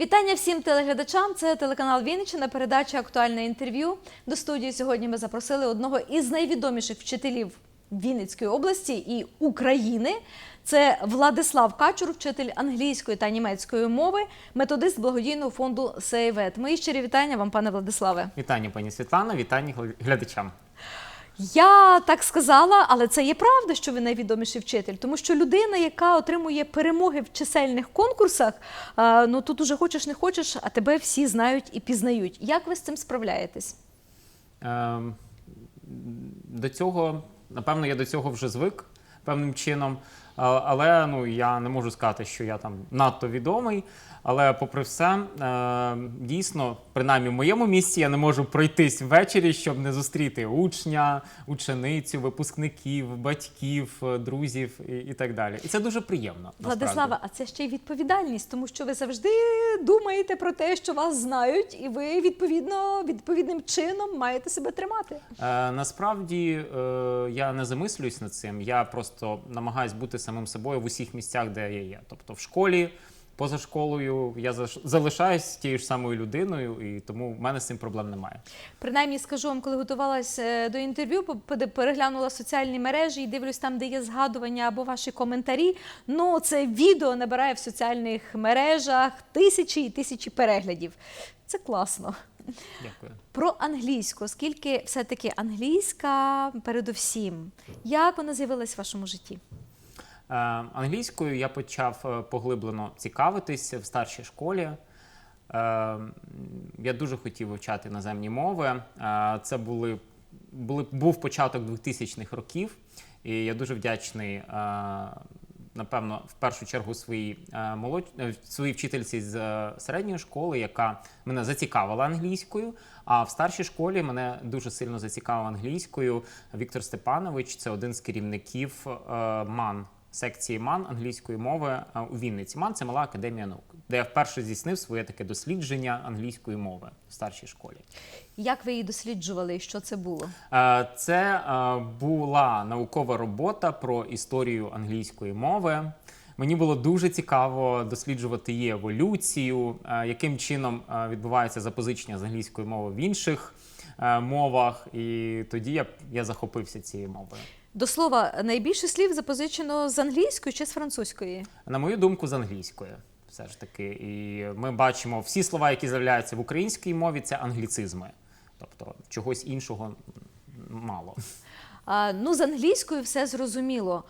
Вітання всім телеглядачам. Це телеканал Вінниччина, передача Актуальне інтерв'ю. До студії сьогодні ми запросили одного із найвідоміших вчителів Вінницької області і України. Це Владислав Качур, вчитель англійської та німецької мови, методист благодійного фонду Сейвет. Мої щирі вітання вам, пане Владиславе. Вітання, пані Світлана, вітання глядачам. Я так сказала, але це є правда, що ви найвідоміший вчитель, тому що людина, яка отримує перемоги в чисельних конкурсах, ну тут уже хочеш не хочеш, а тебе всі знають і пізнають. Як ви з цим справляєтесь? Ем, до цього, напевно, я до цього вже звик певним чином. Але ну, я не можу сказати, що я там надто відомий. Але попри все, е, дійсно, принаймні в моєму місці я не можу пройтись ввечері, щоб не зустріти учня, ученицю, випускників, батьків, е, друзів і, і так далі. І це дуже приємно. Владислава, а це ще й відповідальність, тому що ви завжди думаєте про те, що вас знають, і ви відповідно відповідним чином маєте себе тримати. Е, насправді е, я не замислююсь над цим. Я просто намагаюсь бути самим собою в усіх місцях, де я є. Тобто в школі, поза школою я залишаюсь тією ж самою людиною, і тому в мене з цим проблем немає. Принаймні скажу вам, коли готувалася е, до інтерв'ю, переглянула соціальні мережі і дивлюсь там, де є згадування або ваші коментарі. Ну, це відео набирає в соціальних мережах тисячі і тисячі переглядів. Це класно. Дякую. Про англійську, оскільки все-таки англійська передусім. Як вона з'явилась в вашому житті? Е, англійською я почав е, поглиблено цікавитись в старшій школі. Е, я дуже хотів вивчати іноземні мови. Це були, були, був початок 2000-х років, і я дуже вдячний, напевно, в першу чергу своїй, молодь... е, своїй вчительці з середньої школи, яка мене зацікавила англійською. А в старшій школі мене дуже сильно зацікавив англійською Віктор Степанович. Це один з керівників МАН секції МАН англійської мови е, у Вінниці. МАН це мала академія наук, де я вперше здійснив своє таке дослідження англійської мови в старшій школі. Як ви її досліджували і що це було? Е, Це е, була наукова робота про історію англійської мови. Мені було дуже цікаво досліджувати її еволюцію, яким чином відбувається запозичення з англійської мови в інших мовах. І тоді я, я захопився цією мовою. До слова, найбільше слів запозичено з англійської чи з французької? На мою думку, з англійської. Все ж таки, і ми бачимо всі слова, які з'являються в українській мові, це англіцизми. Тобто чогось іншого мало. А, ну, з англійською все зрозуміло.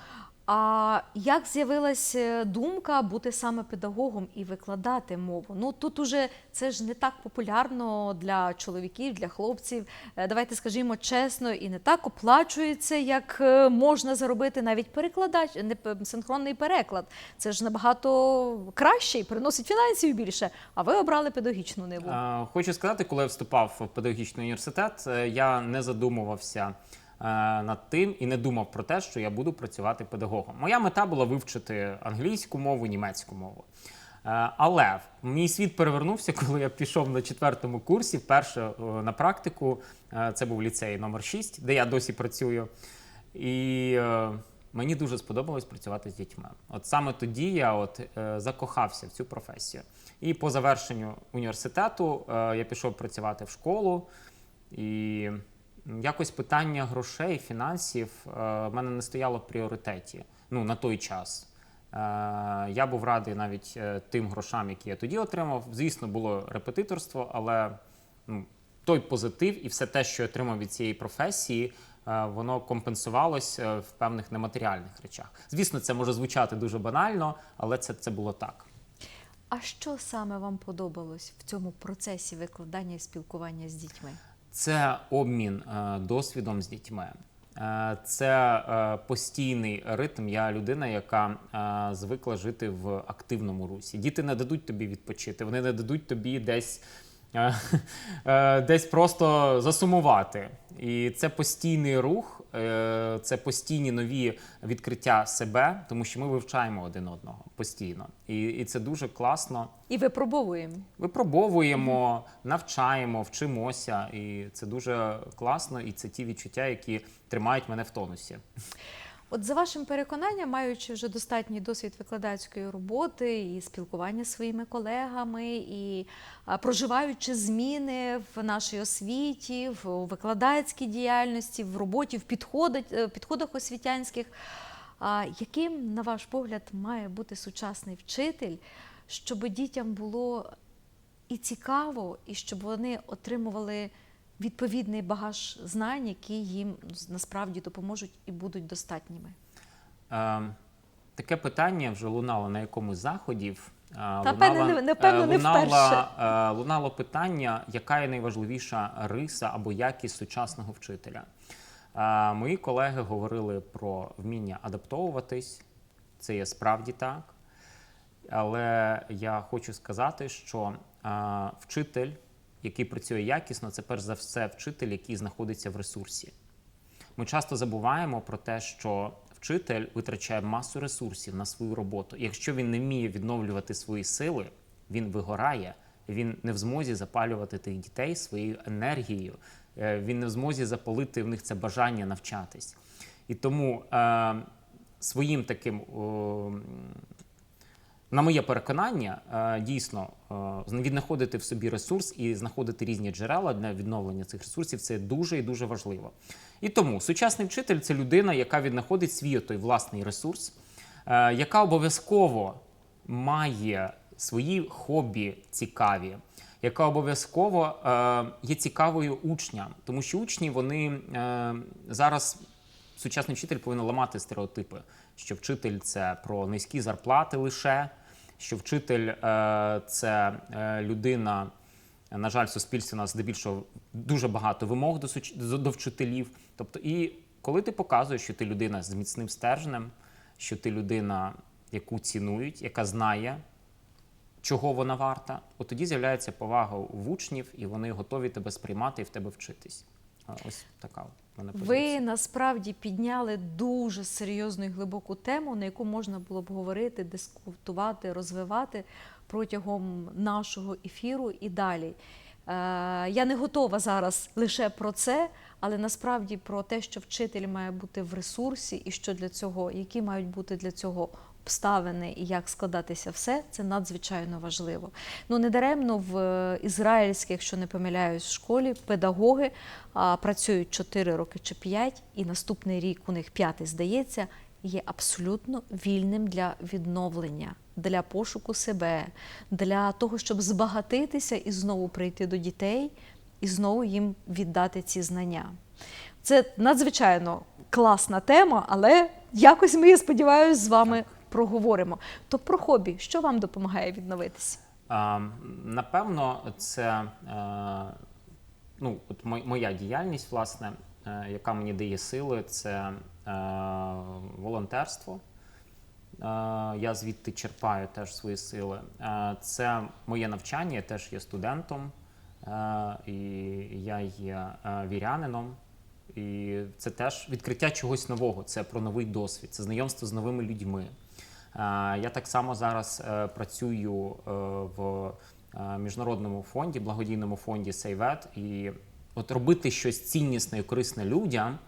А як з'явилася думка бути саме педагогом і викладати мову? Ну тут уже це ж не так популярно для чоловіків, для хлопців. Е, Давайте скажімо чесно, і не так оплачується, як е, можна заробити навіть перекладач, не синхронний переклад. Це ж набагато краще і приносить фінансів більше. А ви обрали педагогічну ниву. Е, Хочу сказати, коли я вступав в педагогічний університет, е, я не задумувався е, над тим і не думав про те, що я буду працювати педагогом. Моя мета була вивчити англійську мову, німецьку мову. Е, Але мій світ перевернувся, коли я пішов на четвертому курсі, вперше е, на практику. Е, Це був ліцей номер 6, де я досі працюю. І е, мені дуже сподобалось працювати з дітьми. От саме тоді я от, е, закохався в цю професію. І по завершенню університету е, я пішов працювати в школу. І якось питання грошей, фінансів е, в мене не стояло в пріоритеті ну, на той час. Е, я був радий навіть е, тим грошам, які я тоді отримав. Звісно, було репетиторство, але ну, той позитив і все те, що я отримав від цієї професії, воно компенсувалось в певних нематеріальних речах. Звісно, це може звучати дуже банально, але це, це було так. А що саме вам подобалось в цьому процесі викладання і спілкування з дітьми? Це обмін е, досвідом з дітьми. Е, Це е, постійний ритм. Я людина, яка звикла жити в активному русі. Діти не дадуть тобі відпочити, вони не дадуть тобі десь, десь просто засумувати. І це постійний рух, е, це постійні нові відкриття себе, тому що ми вивчаємо один одного постійно. І, і це дуже класно. І випробовуємо. Випробовуємо, навчаємо, вчимося, і це дуже класно, і це ті відчуття, які тримають мене в тонусі. От за вашим переконанням, маючи вже достатній досвід викладацької роботи і спілкування з своїми колегами, і проживаючи зміни в нашій освіті, в викладацькій діяльності, в роботі, в підходах, е, підходах освітянських, яким, на ваш погляд, має бути сучасний вчитель, щоб дітям було і цікаво, і щоб вони отримували відповідний багаж знань, які їм насправді допоможуть і будуть достатніми. Е, таке питання вже лунало на якомусь заходів. Е, Та, певне, не- напевно, е, не лунало, вперше. е, лунало питання, яка є найважливіша риса або якість сучасного вчителя. Е, Мої колеги говорили про вміння адаптовуватись. Це є справді так. Але я хочу сказати, що е, вчитель, який працює якісно, це перш за все вчитель, який знаходиться в ресурсі. Ми часто забуваємо про те, що вчитель витрачає масу ресурсів на свою роботу. Якщо він не вміє відновлювати свої сили, він вигорає, він не в змозі запалювати тих дітей своєю енергією, е, він не в змозі запалити в них це бажання навчатись. І тому е, своїм таким. о, на моє переконання, е, дійсно е, віднаходити в собі ресурс і знаходити різні джерела для відновлення цих ресурсів це дуже і дуже важливо. І тому сучасний вчитель це людина, яка віднаходить свій той власний ресурс, е, яка обов'язково має свої хобі цікаві, яка обов'язково є цікавою учням, тому що учні вони зараз сучасний вчитель повинен ламати стереотипи, що вчитель це про низькі зарплати лише, що вчитель е, це е, людина. На жаль, в суспільстві у нас здебільшого дуже багато вимог до, суч- до, вчителів. Тобто, і коли ти показуєш, що ти людина з міцним стержнем, що ти людина, яку цінують, яка знає, чого вона варта, от тоді з'являється повага в учнів, і вони готові тебе сприймати і в тебе вчитись. Ось така в мене позиція. Ви насправді підняли дуже серйозну і глибоку тему, на яку можна було б говорити, дискутувати, розвивати протягом нашого ефіру і далі. Е, Я не готова зараз лише про це, але насправді про те, що вчитель має бути в ресурсі, і що для цього, які мають бути для цього обставини і як складатися все, це надзвичайно важливо. Ну недаремно в е, ізраїльській, якщо не помиляюсь, школі педагоги а, працюють 4 роки чи 5, і наступний рік у них п'ятий здається. Є абсолютно вільним для відновлення, для пошуку себе, для того, щоб збагатитися і знову прийти до дітей і знову їм віддати ці знання. Це надзвичайно класна тема, але якось ми, я сподіваюся, з вами проговоримо. То про хобі, що вам допомагає відновитися? А, напевно, це е, ну, от моя діяльність, власне, е, яка мені дає сили, це е, волонтерство. Е, Я звідти черпаю теж свої сили. Е, Це моє навчання, я теж є студентом, е, і я є е, вірянином. І це теж відкриття чогось нового, це про новий досвід, це знайомство з новими людьми. Е, Я так само зараз е, працюю е, в міжнародному фонді, благодійному фонді Сейвет. І от робити щось ціннісне і корисне людям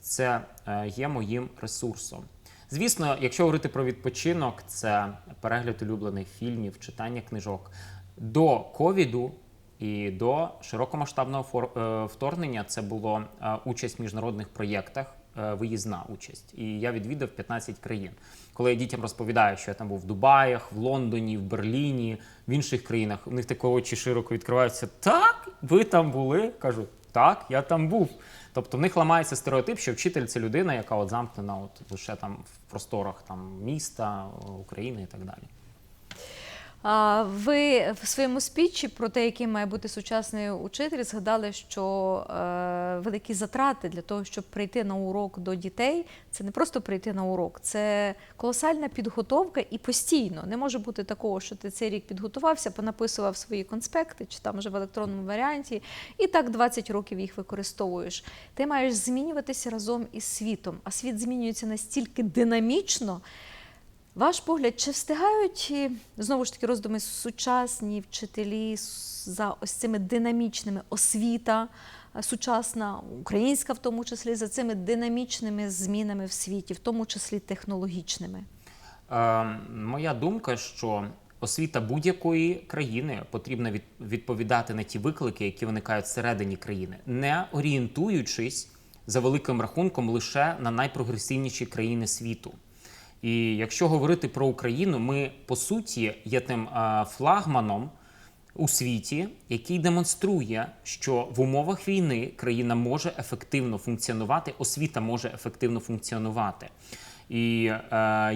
це є моїм ресурсом. Звісно, якщо говорити про відпочинок, це перегляд улюблених фільмів, читання книжок. До ковіду і до широкомасштабного вторгнення це було участь в міжнародних проєктах, виїзна участь. І я відвідав 15 країн. Коли я дітям розповідаю, що я там був в Дубаях, в Лондоні, в Берліні, в інших країнах, у них такі очі широко відкриваються. Так, ви там були? Кажу, так, я там був. Тобто в них ламається стереотип, що вчитель це людина, яка от замкнена от лише там в просторах там, міста, України і так далі. Ви в своєму спічі про те, яким має бути сучасний учитель, згадали, що е, великі затрати для того, щоб прийти на урок до дітей, це не просто прийти на урок, це колосальна підготовка і постійно. Не може бути такого, що ти цей рік підготувався, понаписував свої конспекти, чи там вже в електронному варіанті, і так 20 років їх використовуєш. Ти маєш змінюватися разом із світом, а світ змінюється настільки динамічно. Ваш погляд, чи встигають знову ж таки роздуми сучасні вчителі за ось цими динамічними освіта, е, сучасна, українська в тому числі, за цими динамічними змінами в світі, в тому числі технологічними? Е, моя думка, що освіта будь-якої країни потрібна від, відповідати на ті виклики, які виникають всередині країни, не орієнтуючись за великим рахунком лише на найпрогресивніші країни світу. І якщо говорити про Україну, ми по суті є тим флагманом у світі, який демонструє, що в умовах війни країна може ефективно функціонувати, освіта може ефективно функціонувати. І е,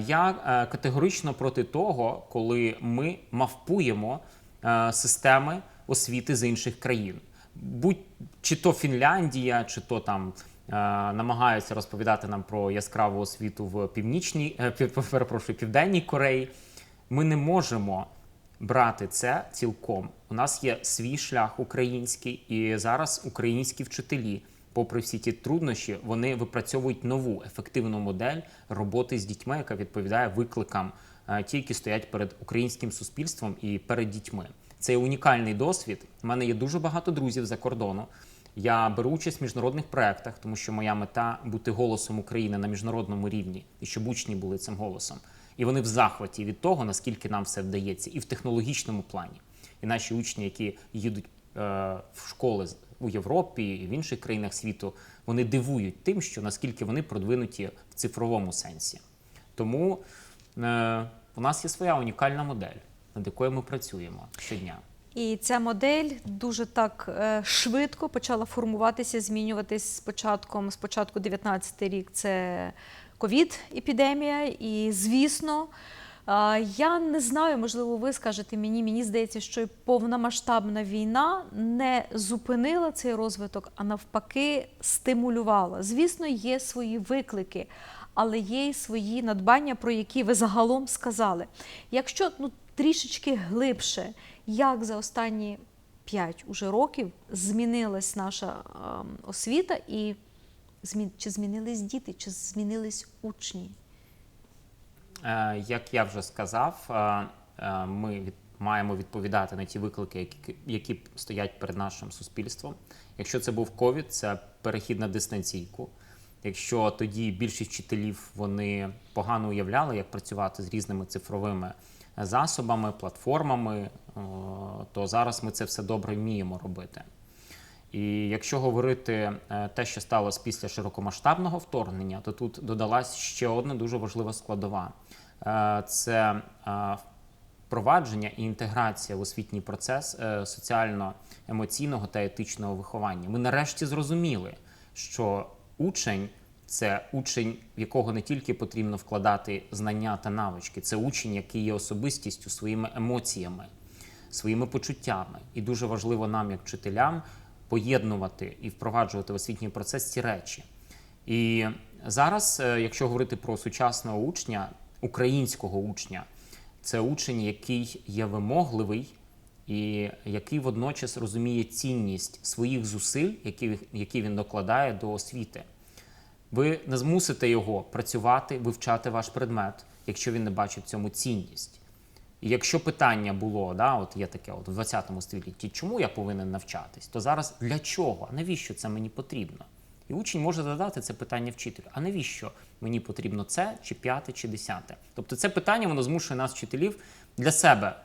я е, категорично проти того, коли ми мавпуємо е, системи освіти з інших країн. Будь чи то Фінляндія, чи то там намагаються розповідати нам про яскраву освіту в північній, е, перепрошую, південній Кореї. Ми не можемо брати це цілком. У нас є свій шлях український, і зараз українські вчителі, попри всі ті труднощі, вони випрацьовують нову ефективну модель роботи з дітьми, яка відповідає викликам, е, ті, які стоять перед українським суспільством і перед дітьми. Це унікальний досвід. У мене є дуже багато друзів за кордону. Я беру участь в міжнародних проєктах, тому що моя мета бути голосом України на міжнародному рівні, і щоб учні були цим голосом. І вони в захваті від того, наскільки нам все вдається, і в технологічному плані. І наші учні, які їдуть е, в школи у Європі і в інших країнах світу, вони дивують тим, що наскільки вони продвинуті в цифровому сенсі. Тому е, у нас є своя унікальна модель, над якою ми працюємо щодня. І ця модель дуже так е, швидко почала формуватися, змінюватись з початком, з початку 19 рік. Це ковід-епідемія. І, звісно, я не знаю, можливо, ви скажете мені. Мені здається, що повномасштабна війна не зупинила цей розвиток, а навпаки, стимулювала. Звісно, є свої виклики. Але є й свої надбання, про які ви загалом сказали. Якщо ну, трішечки глибше, як за останні 5 уже років змінилась наша ем, освіта, і чи змінились діти, чи змінились учні? Е, Як я вже сказав, е, е, ми від, маємо відповідати на ті виклики, які, які стоять перед нашим суспільством. Якщо це був ковід, це перехід на дистанційку. Якщо тоді більшість вчителів вони погано уявляли, як працювати з різними цифровими засобами, платформами, е, то зараз ми це все добре вміємо робити. І якщо говорити е, те, що сталося після широкомасштабного вторгнення, то тут додалась ще одна дуже важлива складова: Е, це впровадження і інтеграція в освітній процес соціально-емоційного та етичного виховання. Ми нарешті зрозуміли, що учень це учень, в якого не тільки потрібно вкладати знання та навички, це учень, який є особистістю своїми емоціями своїми почуттями. І дуже важливо нам, як вчителям, поєднувати і впроваджувати в освітній процес ці речі. І зараз, е, якщо говорити про сучасного учня, українського учня, це учень, який є вимогливий і який водночас розуміє цінність своїх зусиль, які, які він докладає до освіти. Ви не змусите його працювати, вивчати ваш предмет, якщо він не бачить в цьому цінність. І якщо питання було, да, от є таке от в 20 столітті, чому я повинен навчатись, то зараз для чого? Навіщо це мені потрібно? І учень може задати це питання вчителю: а навіщо мені потрібно це, чи п'яте, чи десяте? Тобто це питання воно змушує нас, вчителів, для себе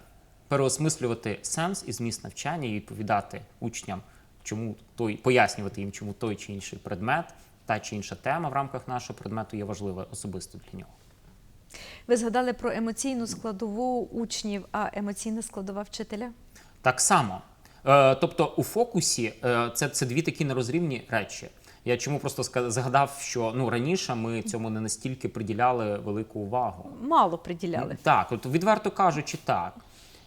переосмислювати сенс і зміст навчання і відповідати учням, чому той, пояснювати їм, чому той чи інший предмет, та чи інша тема в рамках нашого предмету є важлива особисто для нього. Ви згадали про емоційну складову учнів, а емоційна складова вчителя? Так само. Е, тобто у фокусі е, це, це дві такі нерозрівні речі. Я чому просто згадав, що ну раніше ми цьому не настільки приділяли велику увагу. Мало приділяли. Так, от відверто кажучи, так.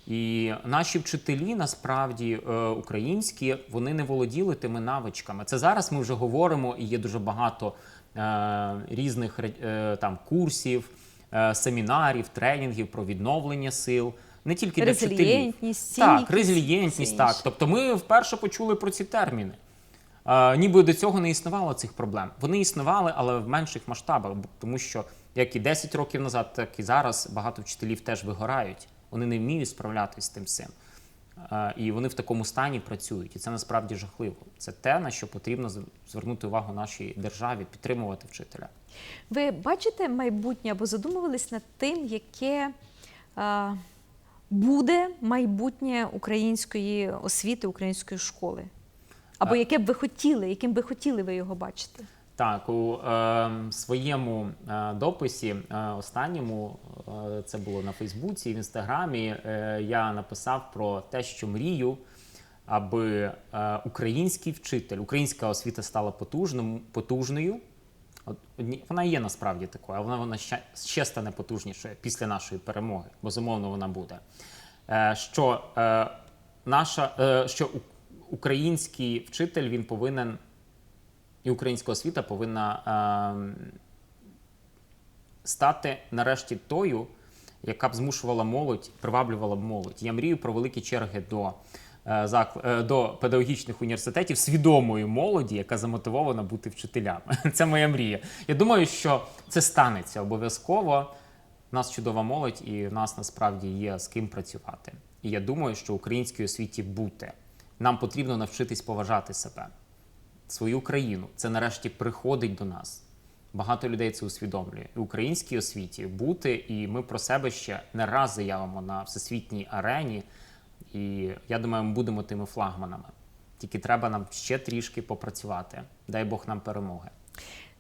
І наші вчителі, насправді, е, українські, вони не володіли тими навичками. Це зараз ми вже говоримо, і є дуже багато е, різних е, там курсів, семінарів, тренінгів про відновлення сил. Не тільки для вчителів. Так, все так. Тобто ми вперше почули про ці терміни. Е, ніби до цього не існувало цих проблем. Вони існували, але в менших масштабах, тому що як і 10 років назад, так і зараз багато вчителів теж вигорають. Вони не вміють справлятися з тим всім. е, і вони в такому стані працюють. І це насправді жахливо. Це те, на що потрібно звернути увагу нашій державі, підтримувати вчителя. Ви бачите майбутнє або задумувались над тим, яке е, буде майбутнє української освіти, української школи? Або А- яке б ви хотіли, яким би хотіли ви його бачити? Так, у е, своєму е, дописі е, останньому е, це було на Фейсбуці в Інстаграмі. Е, я написав про те, що мрію, аби е, український вчитель, українська освіта стала потужним, потужною. От, вона є насправді такою, але вона, вона ще, ще стане потужнішою після нашої перемоги. Безумовно, вона буде. Е, що е, наша, е, що український вчитель він повинен і українська освіта повинна ем, стати нарешті тою, яка б змушувала молодь, приваблювала б молодь. Я мрію про великі черги до, е, е, до педагогічних університетів свідомої молоді, яка замотивована бути вчителями. Це моя мрія. Я думаю, що це станеться обов'язково. У нас чудова молодь, і в нас насправді є з ким працювати. І я думаю, що українській освіті бути. Нам потрібно навчитись поважати себе свою країну. Це нарешті приходить до нас. Багато людей це усвідомлює. І українській освіті бути, і ми про себе ще не раз заявимо на всесвітній арені. І я думаю, ми будемо тими флагманами. Тільки треба нам ще трішки попрацювати. Дай Бог нам перемоги.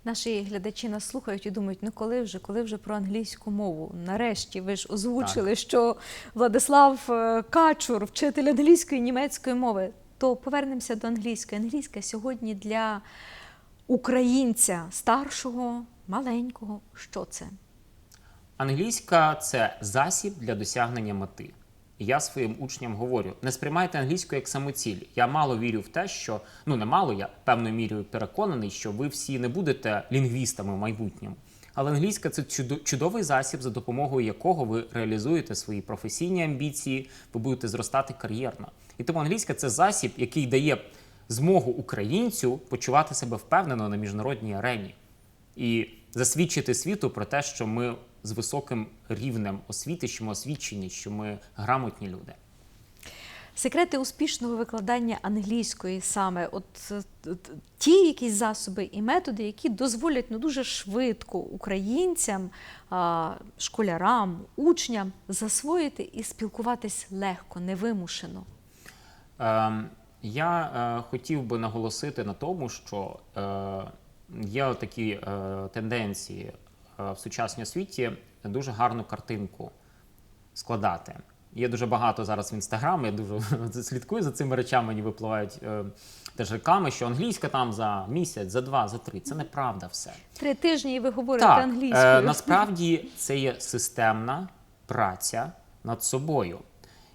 Наші глядачі нас слухають і думають, ну коли вже, коли вже про англійську мову? Нарешті ви ж озвучили, що Владислав е, Качур, вчитель англійської і німецької мови. То повернемося до англійської. Англійська сьогодні для українця старшого, маленького. Що це? Англійська це засіб для досягнення мети. І я своїм учням говорю: не сприймайте англійську як самоціль. Я мало вірю в те, що ну не мало, я певною мірою переконаний, що ви всі не будете лінгвістами в майбутньому. Але англійська це чудовий засіб, за допомогою якого ви реалізуєте свої професійні амбіції, ви будете зростати кар'єрно. І тому англійська це засіб, який дає змогу українцю почувати себе впевнено на міжнародній арені і засвідчити світу про те, що ми з високим рівнем освіти, що ми освічені, що ми грамотні люди. Секрети успішного викладання англійської саме, от е, ті якісь засоби і методи, які дозволять ну дуже швидко українцям, школярам, учням засвоїти і спілкуватись легко, невимушено. Ем, я е, хотів би наголосити на тому, що е, є такі е, тенденції в сучасній освіті дуже гарну картинку складати. Є дуже багато зараз в інстаграмі, я дуже слідкую за цими речами, мені випливають е, теж реклами, що англійська там за місяць, за два, за три. Це неправда все. Три тижні і ви говорите англійською. Е, насправді це є системна праця над собою.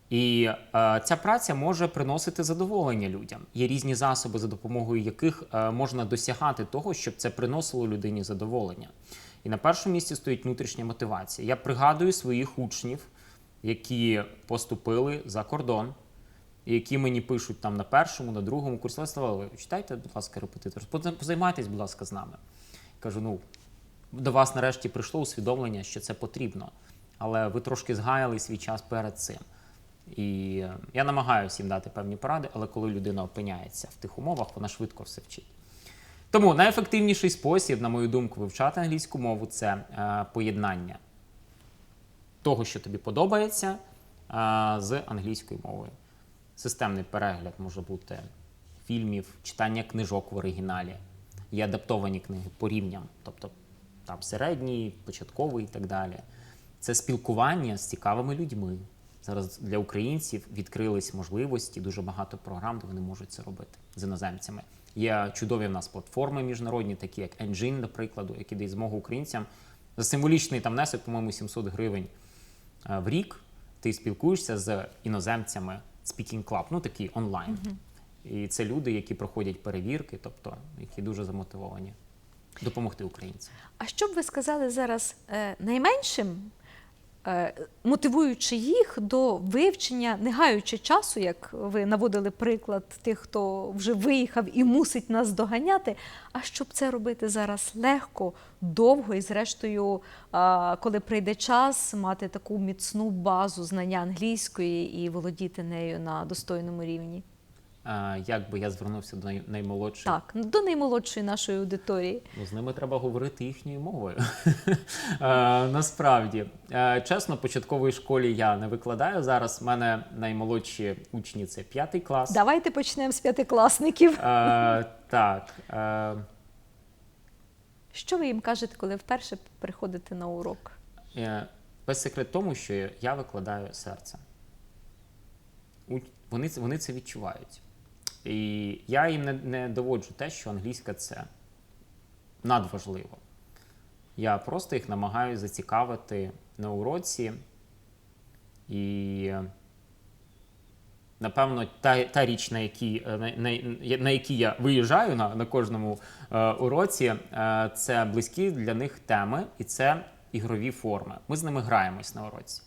І е, ця праця може приносити задоволення людям. Є різні засоби, за допомогою яких е, можна досягати того, щоб це приносило людині задоволення. І на першому місці стоїть внутрішня мотивація. Я пригадую своїх учнів, які поступили за кордон, які мені пишуть там на першому, на другому курсі. Валерійович, читайте, будь ласка, репетитор, поза- позаймайтесь, будь ласка, з нами. Кажу, ну, до вас нарешті прийшло усвідомлення, що це потрібно, але ви трошки згаяли свій час перед цим. І е, я намагаюся їм дати певні поради, але коли людина опиняється в тих умовах, вона швидко все вчить. Тому найефективніший спосіб, на мою думку, вивчати англійську мову це е, поєднання того, що тобі подобається, е, з англійською мовою. Системний перегляд може бути фільмів, читання книжок в оригіналі, є адаптовані книги по рівням, тобто там середній, початковий і так далі. Це спілкування з цікавими людьми. Зараз для українців відкрились можливості, дуже багато програм, де вони можуть це робити з іноземцями. Є чудові в нас платформи міжнародні, такі як Engine, до прикладу, які дають змогу українцям за символічний там внесок, по-моєму, 700 гривень е, в рік. Ти спілкуєшся з іноземцями Speaking Club, ну такі онлайн. І це люди, які проходять перевірки, тобто які дуже замотивовані допомогти українцям. А що б ви сказали зараз е, найменшим мотивуючи їх до вивчення, не гаючи часу, як ви наводили приклад тих, хто вже виїхав і мусить нас доганяти, а щоб це робити зараз легко, довго і, зрештою, коли прийде час, мати таку міцну базу знання англійської і володіти нею на достойному рівні. Як би я звернувся до най- наймолодших, Так, до наймолодшої нашої аудиторії. ну, з ними треба говорити їхньою мовою. Насправді, чесно, в початковій школі я не викладаю. Зараз в мене наймолодші учні це п'ятий клас. Давайте почнемо з п'ятикласників. Так. Що ви їм кажете, коли вперше приходите на урок? Без секрет тому, що я викладаю серце. Вони, це- вони це відчувають. І я їм не, не доводжу те, що англійська це надважливо. Я просто їх намагаюся зацікавити на уроці. І напевно, та, та річ, на якій, е, на, на, на якій я виїжджаю на, на кожному е, уроці, е, це близькі для них теми, і це ігрові форми. Ми з ними граємось на уроці.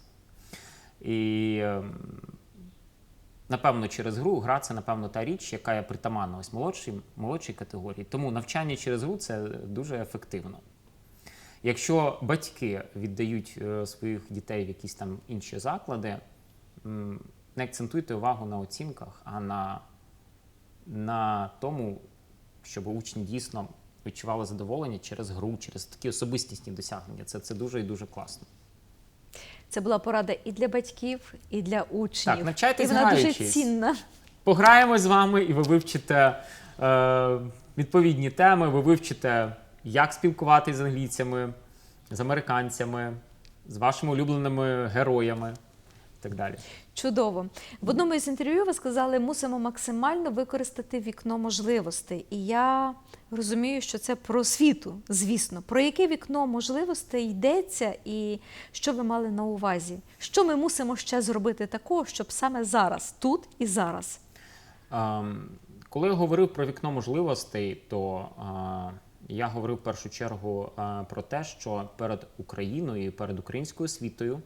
І ем, напевно, через гру гра це, напевно, та річ, яка є притаманна ось молодшій, молодшій категорії. Тому навчання через гру це дуже ефективно. Якщо батьки віддають е, своїх дітей в якісь там інші заклади, не акцентуйте увагу на оцінках, а на, на тому, щоб учні дійсно відчували задоволення через гру, через такі особистісні досягнення. Це, це дуже і дуже класно. Це була порада і для батьків, і для учнів. Так, навчайтесь і вона дуже граючись. цінна. Пограємо з вами, і ви вивчите е, відповідні теми, ви вивчите, як спілкуватися з англійцями, з американцями, з вашими улюбленими героями так далі. Чудово. В одному із інтерв'ю ви сказали, мусимо максимально використати вікно можливостей. І я розумію, що це про освіту, звісно. Про яке вікно можливостей йдеться, і що ви мали на увазі? Що ми мусимо ще зробити такого, щоб саме зараз, тут і зараз? Ем, Коли я говорив про вікно можливостей, то е, я говорив в першу чергу е, про те, що перед Україною і перед українською освітою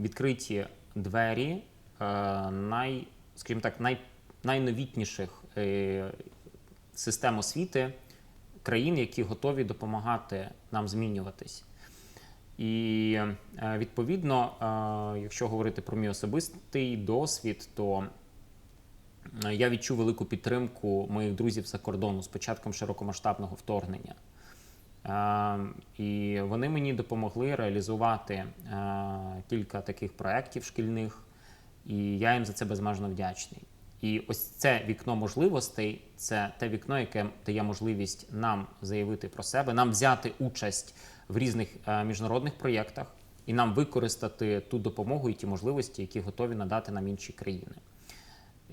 відкриті двері е, най, скажімо так, най, найновітніших е, систем освіти країн, які готові допомагати нам змінюватись. І е, відповідно, якщо говорити про мій особистий досвід, то я відчув велику підтримку моїх друзів за кордону з початком широкомасштабного вторгнення. Е, І вони мені допомогли реалізувати е, кілька таких проєктів шкільних, і я їм за це безмежно вдячний. І ось це вікно можливостей це те вікно, яке дає можливість нам заявити про себе, нам взяти участь в різних е, міжнародних проєктах і нам використати ту допомогу і ті можливості, які готові надати нам інші країни.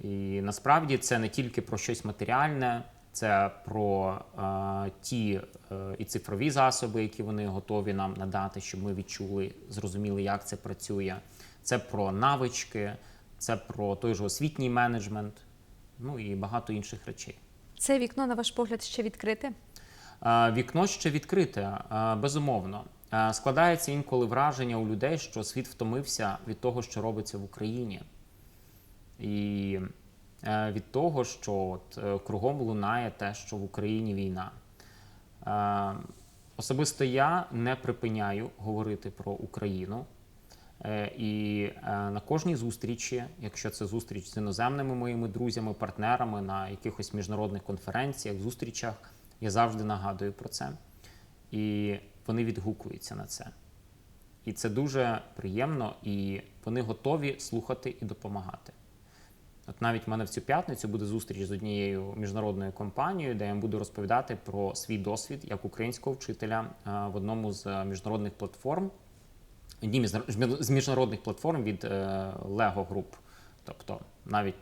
І насправді це не тільки про щось матеріальне, це про е, ті е, і цифрові засоби, які вони готові нам надати, щоб ми відчули, зрозуміли, як це працює. Це про навички, це про той же освітній менеджмент, ну і багато інших речей. Це вікно, на ваш погляд, ще відкрите? Е, Вікно ще відкрите, е, безумовно. Е, Складається інколи враження у людей, що світ втомився від того, що робиться в Україні. І від того, що от, е, кругом лунає те, що в Україні війна. Е, Особисто я не припиняю говорити про Україну. Е, І е, на кожній зустрічі, якщо це зустріч з іноземними моїми друзями, партнерами на якихось міжнародних конференціях, зустрічах, я завжди нагадую про це. І вони відгукуються на це. І це дуже приємно, і вони готові слухати і допомагати. От навіть в мене в цю п'ятницю буде зустріч з однією міжнародною компанією, де я буду розповідати про свій досвід як українського вчителя е, в одному з міжнародних платформ, одній з міжнародних платформ від е, Lego Group. Тобто навіть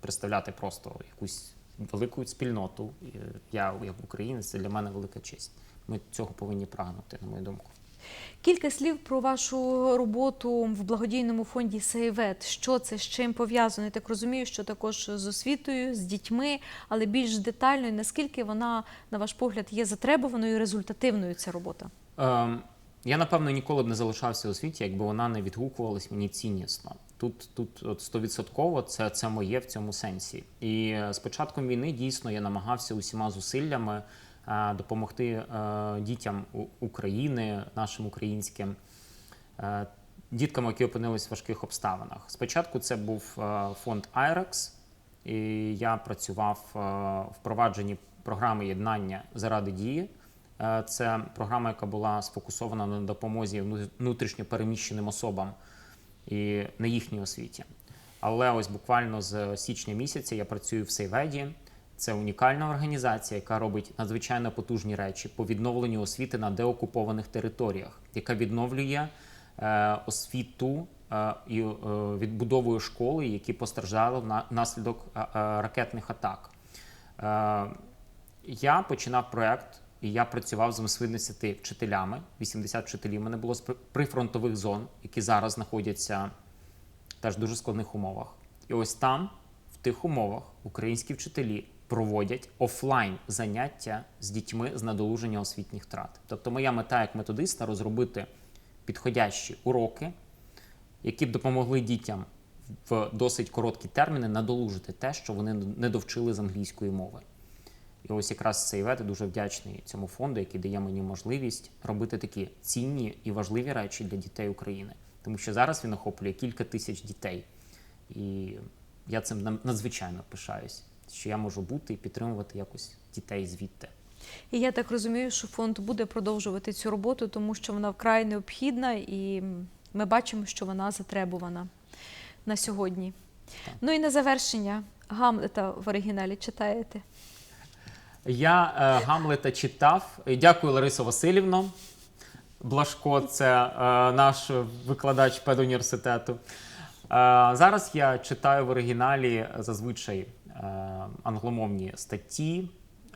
представляти просто якусь велику спільноту. Я як українець, це для мене велика честь. Ми цього повинні прагнути, на мою думку. Кілька слів про вашу роботу в благодійному фонді Сейвет. Що це з чим пов'язано? Я так розумію, що також з освітою, з дітьми, але більш детально, наскільки вона, на ваш погляд, є затребуваною і результативною ця робота? Ем, Я напевно ніколи б не залишався у світі, якби вона не відгукувалась мені ціннісно. Тут, тут от стовідсотково це, це моє в цьому сенсі. І е, з початком війни дійсно я намагався усіма зусиллями допомогти е, дітям України, нашим українським е, діткам, які опинились в важких обставинах. Спочатку це був е, фонд IREX, і я працював е, в впровадженні програми єднання заради дії. Е, Це програма, яка була сфокусована на допомозі вну- внутрішньо переміщеним особам і на їхній освіті. Але ось буквально з січня місяця я працюю в Сейведі. Це унікальна організація, яка робить надзвичайно потужні речі по відновленню освіти на деокупованих територіях, яка відновлює е, освіту е, і е, відбудовує школи, які постраждали вна- внаслідок е, е, ракетних атак. Е, я починав проект, і я працював з 80 вчителями. 80 вчителів мене було з прифронтових зон, які зараз знаходяться теж в дуже складних умовах. І ось там, в тих умовах, українські вчителі проводять офлайн заняття з дітьми з надолуження освітніх втрат. Тобто, моя мета як методиста розробити підходящі уроки, які б допомогли дітям в досить короткі терміни надолужити те, що вони не довчили з англійської мови. І ось якраз цей вет дуже вдячний цьому фонду, який дає мені можливість робити такі цінні і важливі речі для дітей України. Тому що зараз він охоплює кілька тисяч дітей. І я цим надзвичайно пишаюсь, що я можу бути і підтримувати якось дітей звідти. І я так розумію, що фонд буде продовжувати цю роботу, тому що вона вкрай необхідна, і ми бачимо, що вона затребувана на сьогодні. Так. Ну і на завершення Гамлета в оригіналі читаєте. Я е, Гамлета читав. Дякую, Ларисо Васильівно. Блашко, це е, наш викладач педуніверситету. Е, зараз я читаю в оригіналі зазвичай англомовні статті,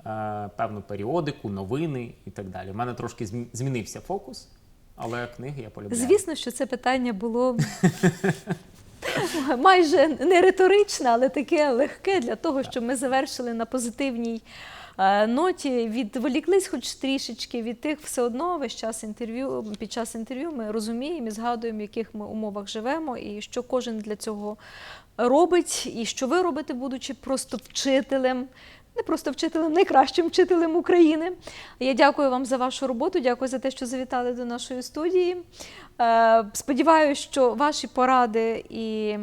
е, певну періодику, новини і так далі. У мене трошки змінився фокус, але книги я полюбляю. Звісно, що це питання було майже не риторичне, але таке легке для того, щоб ми завершили на позитивній е, ноті. Відволіклись хоч трішечки від тих, все одно весь час інтерв'ю під час інтерв'ю ми розуміємо і згадуємо, в яких ми умовах живемо, і що кожен для цього робить, і що ви робите, будучи просто вчителем. Не просто вчителем, найкращим вчителем України. Я дякую вам за вашу роботу, дякую за те, що завітали до нашої студії. Е, Сподіваюся, що ваші поради і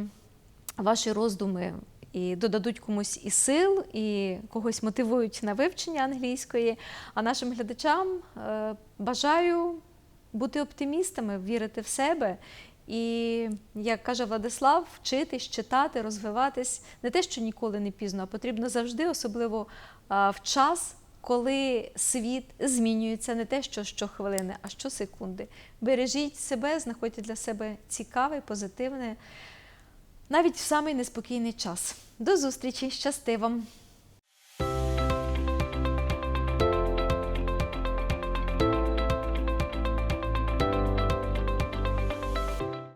ваші роздуми і додадуть комусь і сил, і когось мотивують на вивчення англійської. А нашим глядачам е, бажаю бути оптимістами, вірити в себе. І, як каже Владислав, вчитись, читати, розвиватись не те, що ніколи не пізно, а потрібно завжди, особливо в час, коли світ змінюється не те, що щохвилини, а щосекунди. Бережіть себе, знаходьте для себе цікаве, позитивне, навіть в самий неспокійний час. До зустрічі, щасти вам!